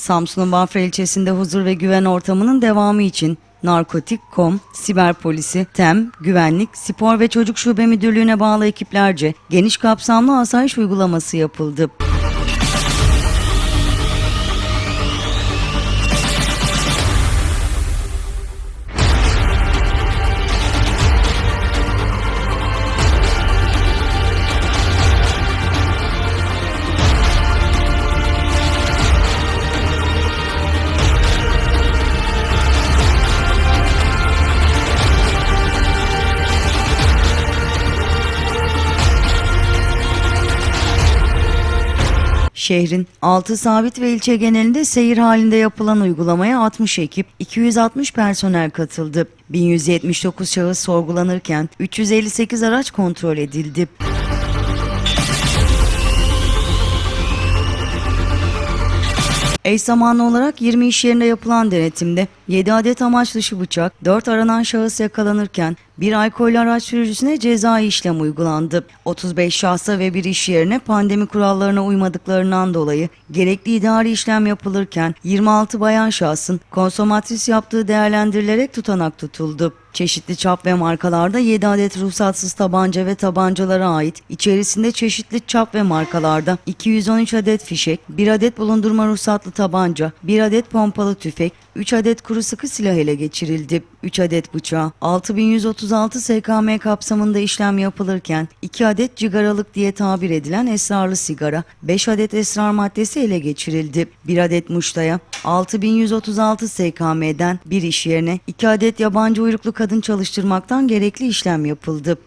Samsun'un Bafra ilçesinde huzur ve güven ortamının devamı için Narkotik, Kom, Siber Polisi, TEM, Güvenlik, Spor ve Çocuk Şube Müdürlüğü'ne bağlı ekiplerce geniş kapsamlı asayiş uygulaması yapıldı. Şehrin 6 sabit ve ilçe genelinde seyir halinde yapılan uygulamaya 60 ekip, 260 personel katıldı. 1179 şahıs sorgulanırken 358 araç kontrol edildi. Eş zamanlı olarak 20 iş yerinde yapılan denetimde 7 adet amaç dışı bıçak, 4 aranan şahıs yakalanırken bir alkollü araç sürücüsüne cezai işlem uygulandı. 35 şahsa ve bir iş yerine pandemi kurallarına uymadıklarından dolayı gerekli idari işlem yapılırken 26 bayan şahsın konsomatris yaptığı değerlendirilerek tutanak tutuldu. Çeşitli çap ve markalarda 7 adet ruhsatsız tabanca ve tabancalara ait, içerisinde çeşitli çap ve markalarda 213 adet fişek, 1 adet bulundurma ruhsatlı tabanca, 1 adet pompalı tüfek, 3 adet kuru sıkı silah ele geçirildi. 3 adet bıçağı, 6136 SKM kapsamında işlem yapılırken 2 adet cigaralık diye tabir edilen esrarlı sigara, 5 adet esrar maddesi ele geçirildi. 1 adet muştaya, 6136 SKM'den bir iş yerine 2 adet yabancı uyruklu kadın çalıştırmaktan gerekli işlem yapıldı.